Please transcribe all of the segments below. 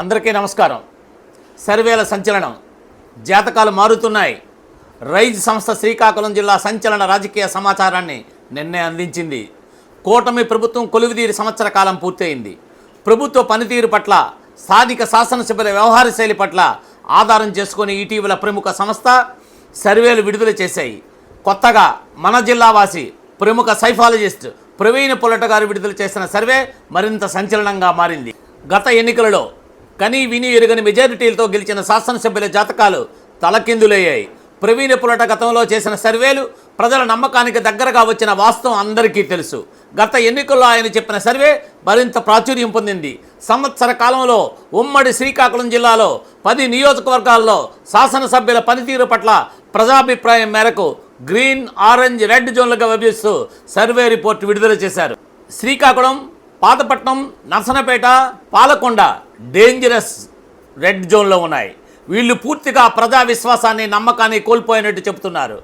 అందరికీ నమస్కారం. సర్వేల సంచలనం. జాతకాలు మారుతున్నాయి. రైజ్ సంస్థ శ్రీకాకుళం జిల్లా సంచలన రాజకీయ సమాచారాన్ని నిన్నే అందించింది. కూటమి ప్రభుత్వం కొలువుదీరి సంవత్సర కాలం పూర్తయింది. ప్రభుత్వ పనితీరు పట్ల స్థానిక శాసనసభ్యుల వ్యవహార శైలి పట్ల ఆధారం చేసుకుని ఇటీవల ప్రముఖ సంస్థ సర్వేలు విడుదల చేశాయి. కొత్తగా మన జిల్లావాసి ప్రముఖ సైఫాలజిస్ట్ ప్రవీణ్ పొలట గారు విడుదల చేసిన సర్వే మరింత సంచలనంగా మారింది. గత ఎన్నికలలో కని విని ఎరుగని మెజారిటీలతో గెలిచిన శాసనసభ్యుల జాతకాలు తలకిందులయ్యాయి. ప్రవీణ పులట గతంలో చేసిన సర్వేలు ప్రజల నమ్మకానికి దగ్గరగా వచ్చిన వాస్తవం అందరికీ తెలుసు. గత ఎన్నికల్లో ఆయన చెప్పిన సర్వే మరింత ప్రాచుర్యం పొందింది. సంవత్సర కాలంలో ఉమ్మడి శ్రీకాకుళం జిల్లాలో పది నియోజకవర్గాల్లో శాసనసభ్యుల పనితీరు పట్ల ప్రజాభిప్రాయం మేరకు గ్రీన్ ఆరెంజ్ రెడ్ జోన్లుగా విభజిస్తూ సర్వే రిపోర్ట్ విడుదల చేశారు. శ్రీకాకుళం పాతపట్నం నర్సనపేట పాలకొండ డేంజరస్ రెడ్ జోన్లో ఉన్నాయి. వీళ్ళు పూర్తిగా ప్రజా విశ్వాసాన్ని నమ్మకాన్ని కోల్పోయినట్టు చెబుతున్నారు.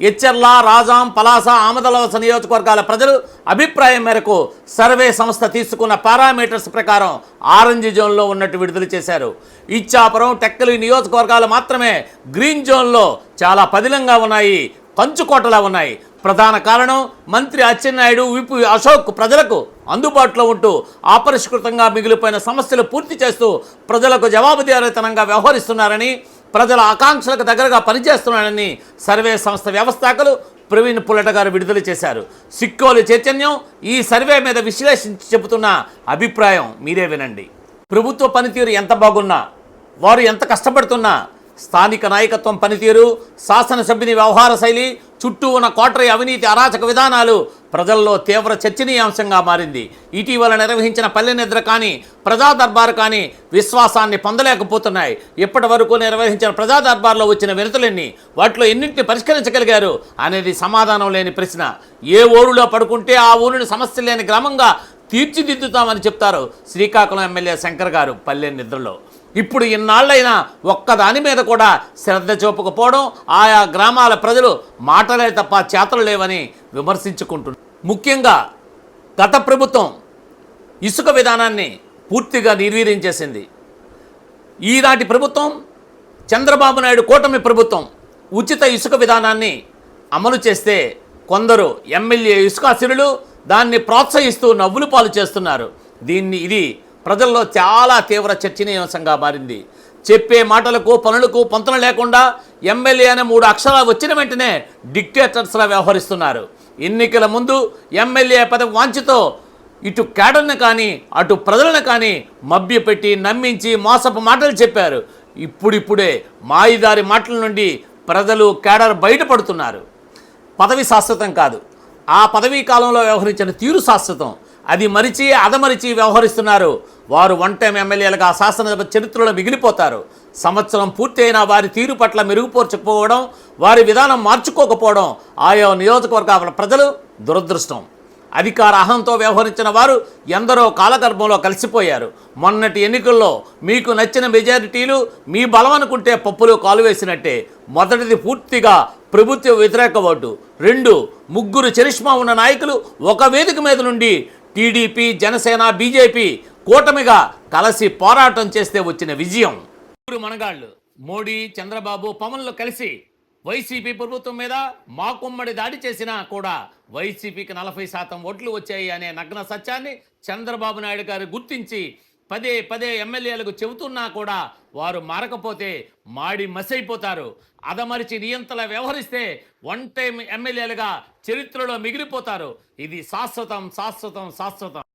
ఎచ్చర్ల రాజాం పలాస ఆమదలవస నియోజకవర్గాల ప్రజలు అభిప్రాయం మేరకు సర్వే సంస్థ తీసుకున్న పారామీటర్స్ ప్రకారం ఆరెంజ్ జోన్లో ఉన్నట్టు విడుదల చేశారు. ఇచ్చాపురం టెక్కలి నియోజకవర్గాలు మాత్రమే గ్రీన్ జోన్లో చాలా పదిలంగా ఉన్నాయి కంచుకోటలా ఉన్నాయి. ప్రధాన కారణం మంత్రి అచ్చెన్నాయుడు విపు అశోక్ ప్రజలకు అందుబాటులో ఉంటూ అపరిష్కృతంగా మిగిలిపోయిన సమస్యలు పూర్తి చేస్తూ ప్రజలకు జవాబుదారీతనంగా వ్యవహరిస్తున్నారని ప్రజల ఆకాంక్షలకు దగ్గరగా పనిచేస్తున్నారని సర్వే సంస్థ వ్యవస్థాకులు ప్రవీణ్ పుల్లట గారు విడుదల చేశారు. సిక్కోలు చైతన్యం ఈ సర్వే మీద విశ్లేషించి చెబుతున్న అభిప్రాయం మీరే వినండి. ప్రభుత్వ పనితీరు ఎంత బాగున్నా వారు ఎంత కష్టపడుతున్నా స్థానిక నాయకత్వం పనితీరు శాసనసభ్యుని వ్యవహార శైలి చుట్టూ ఉన్న కోటరీ అవినీతి అరాచక విధానాలు ప్రజల్లో తీవ్ర చర్చనీయాంశంగా మారింది. ఇటీవల నిర్వహించిన పల్లె నిద్ర కానీ ప్రజా దర్బార్ కానీ విశ్వాసాన్ని పొందలేకపోతున్నాయి. ఇప్పటి వరకు నిర్వహించిన ప్రజా దర్బార్లో వచ్చిన వినతులన్నీ వాటిలో ఎన్నింటిని పరిష్కరించగలిగారు అనేది సమాధానం లేని ప్రశ్న. ఏ ఊరిలో పడుకుంటే ఆ ఊరిని సమస్య లేని గ్రామంగా తీర్చిదిద్దుతామని చెప్తారు శ్రీకాకుళం ఎమ్మెల్యే శంకర్ గారు పల్లె నిద్రలో. ఇప్పుడు ఇన్నాళ్ళైనా ఒక్కదాని మీద కూడా శ్రద్ధ చూపకపోవడం ఆయా గ్రామాల ప్రజలు మాటలే తప్ప చేతలు లేవని విమర్శించుకుంటున్నారు. ముఖ్యంగా గత ప్రభుత్వం ఇసుక విధానాన్ని పూర్తిగా నిర్వీర్యం చేసింది. ఈనాటి ప్రభుత్వం చంద్రబాబు నాయుడు కూటమి ప్రభుత్వం ఉచిత ఇసుక విధానాన్ని అమలు చేస్తే కొందరు ఎమ్మెల్యే ఇసుకాశిరులు దాన్ని ప్రోత్సహిస్తూ నవ్వులు పాలు చేస్తున్నారు. దీన్ని ఇది ప్రజల్లో చాలా తీవ్ర చర్చనీయాంశంగా మారింది. చెప్పే మాటలకు పనులకు పొంతన లేకుండా ఎమ్మెల్యే అనే మూడు అక్షరాలు వచ్చిన వెంటనే డిక్టేటర్స్లా వ్యవహరిస్తున్నారు. ఎన్నికల ముందు ఎమ్మెల్యే పదవి వాంఛతో ఇటు కేడర్ను కానీ అటు ప్రజలను కానీ మభ్యపెట్టి నమ్మించి మోసపు మాటలు చెప్పారు. ఇప్పుడిప్పుడే మాయిదారి మాటల నుండి ప్రజలు కేడర్ బయటపడుతున్నారు. పదవి శాశ్వతం కాదు. ఆ పదవీ కాలంలో వ్యవహరించిన తీరు శాశ్వతం. అది మరిచి అదమరిచి వ్యవహరిస్తున్నారు. వారు వన్ టైం ఎమ్మెల్యేలుగా శాసనసభ చరిత్రలో మిగిలిపోతారు. సంవత్సరం పూర్తయిన వారి తీరు పట్ల మెరుగుపరచకపోవడం వారి విధానం మార్చుకోకపోవడం ఆయా నియోజకవర్గాల ప్రజలు దురదృష్టం. అధికార అహంతో వ్యవహరించిన వారు ఎందరో కాలగర్భంలో కలిసిపోయారు. మొన్నటి ఎన్నికల్లో మీకు నచ్చిన మెజారిటీలు మీ బలం అనుకుంటే పప్పులో కాలువేసినట్టే మొదటిది పూర్తిగా ప్రభుత్వ వ్యతిరేక ఓటు. రెండు ముగ్గురు చరిష్మా ఉన్న నాయకులు ఒక వేదిక మీద నుండి టీడీపీ జనసేన బీజేపీ కూటమిగా కలిసి పోరాటం చేస్తే వచ్చిన విజయం. ఊరు మనగాళ్ళు మోడీ చంద్రబాబు పవన్లు కలిసి వైసీపీ ప్రభుత్వం మీద మాకుమ్మడి దాడి చేసినా కూడా వైసీపీకి నలభై శాతం ఓట్లు వచ్చాయి అనే నగ్న సత్యాన్ని చంద్రబాబు నాయుడు గారు గుర్తించి పదే పదే ఎమ్మెల్యేలకు చెబుతున్నా కూడా వారు మారకపోతే మాడి మసైపోతారు. అదమరిచి నియంతల వ్యవహరిస్తే వన్ టైం ఎమ్మెల్యేలుగా చరిత్రలో మిగిలిపోతారు. ఇది శాశ్వతం శాశ్వతం శాశ్వతం.